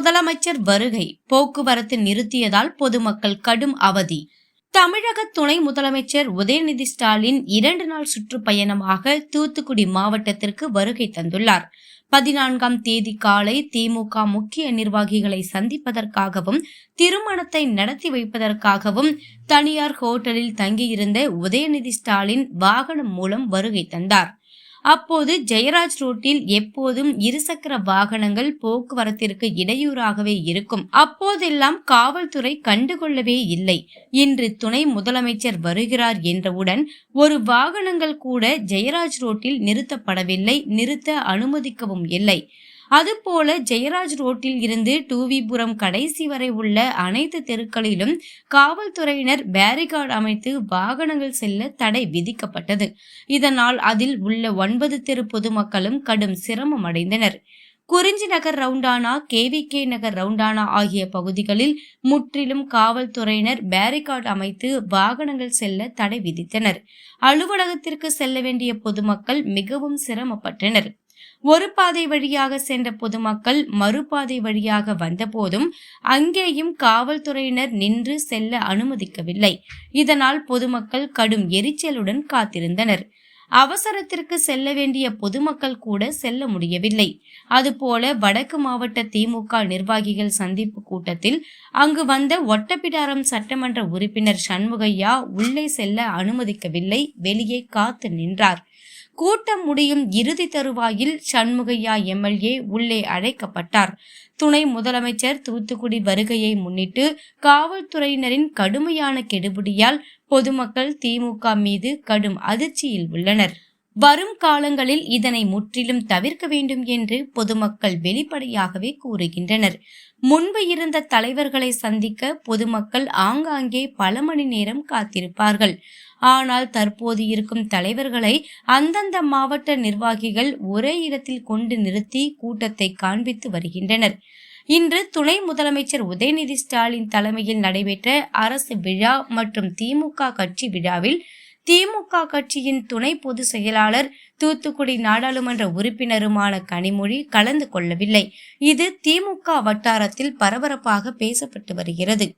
முதலமைச்சர் வருகை போக்குவரத்து நிறுத்தியதால் பொதுமக்கள் கடும் அவதி. தமிழக துணை முதலமைச்சர் உதயநிதி ஸ்டாலின் இரண்டு நாள் சுற்றுப்பயணமாக தூத்துக்குடி மாவட்டத்திற்கு வருகை தந்துள்ளார். பதினான்காம் தேதி காலை திமுக முக்கிய நிர்வாகிகளை சந்திப்பதற்காகவும் திருமணத்தை நடத்தி வைப்பதற்காகவும் தனியார் ஹோட்டலில் தங்கியிருந்த உதயநிதி ஸ்டாலின் வாகனம் மூலம் வருகை தந்தார். அப்போது ஜெயராஜ் ரோட்டில் எப்போதும் இருசக்கர வாகனங்கள் போக்குவரத்திற்கு இடையூறாகவே இருக்கும். அப்போதெல்லாம் காவல்துறை கண்டுகொள்ளவே இல்லை. இன்று துணை முதலமைச்சர் வருகிறார் என்றவுடன் ஒரு வாகனங்கள் கூட ஜெயராஜ் ரோட்டில் நிறுத்தப்படவில்லை. நிறுத்த அனுமதிக்கவும் இல்லை. அதுபோல ஜெயராஜ் ரோட்டில் இருந்து டூவிபுரம் கடைசி வரை உள்ள அனைத்து தெருக்களிலும் காவல்துறையினர் பேரிகார்டு அமைத்து வாகனங்கள் செல்ல தடை விதிக்கப்பட்டது. இதனால் அதில் உள்ள ஒன்பது தெரு பொதுமக்களும் கடும் சிரமம் அடைந்தனர். குறிஞ்சி நகர் ரவுண்டானா கேவிகே நகர் ரவுண்டானா ஆகிய பகுதிகளில் முற்றிலும் காவல்துறையினர் பேரிகார்டு அமைத்து வாகனங்கள் செல்ல தடை விதித்தனர். அலுவலகத்திற்கு செல்ல வேண்டிய பொதுமக்கள் மிகவும் சிரமப்பட்டனர். ஒரு பாதை வழியாக சென்ற பொதுமக்கள் மறுபாதை வழியாக வந்தபோதும் அங்கேயும் காவல்துறையினர் நின்று செல்ல அனுமதிக்கவில்லை. இதனால் பொதுமக்கள் கடும் எரிச்சலுடன் காத்திருந்தனர். அவசரத்திற்கு செல்ல வேண்டிய பொதுமக்கள் கூட செல்ல முடியவில்லை. அதுபோல வடக்கு மாவட்ட திமுக நிர்வாகிகள் சந்திப்பு கூட்டத்தில் அங்கு வந்த ஒட்டப்பிடாரம் சட்டமன்ற உறுப்பினர் சண்முகையா உள்ளே செல்ல அனுமதிக்கவில்லை வெளியே காத்து நின்றார். கூட்டம் முடியும் இறுதி தருவாயில் சண்முகையா எம்எல்ஏ உள்ளே அழைக்கப்பட்டார். துணை முதலமைச்சர் தூத்துக்குடி வருகையை முன்னிட்டு காவல்துறையினரின் கடுமையான கெடுபிடியால் பொதுமக்கள் திமுக மீது கடும் அதிர்ச்சியில் உள்ளனர். வரும் காலங்களில் இதனை முற்றிலும் தவிர்க்க வேண்டும் என்று பொதுமக்கள் வெளிப்படையாகவே கூறுகின்றனர். முன்பு இருந்த தலைவர்களை சந்திக்க பொதுமக்கள் ஆங்காங்கே பல மணி நேரம் காத்திருப்பார்கள். ஆனால் தற்போது இருக்கும் தலைவர்களை அந்தந்த மாவட்ட நிர்வாகிகள் ஒரே இடத்தில் கொண்டு நிறுத்தி கூட்டத்தை காண்பித்து வருகின்றனர். இன்று துணை முதலமைச்சர் உதயநிதி ஸ்டாலின் தலைமையில் நடைபெற்ற அரசு விழா மற்றும் திமுக கட்சி விழாவில் திமுக கட்சியின் துணை பொதுச் செயலாளர் தூத்துக்குடி நாடாளுமன்ற உறுப்பினருமான கனிமொழி கலந்து கொள்ளவில்லை. இது திமுக வட்டாரத்தில் பரபரப்பாக பேசப்பட்டு வருகிறது.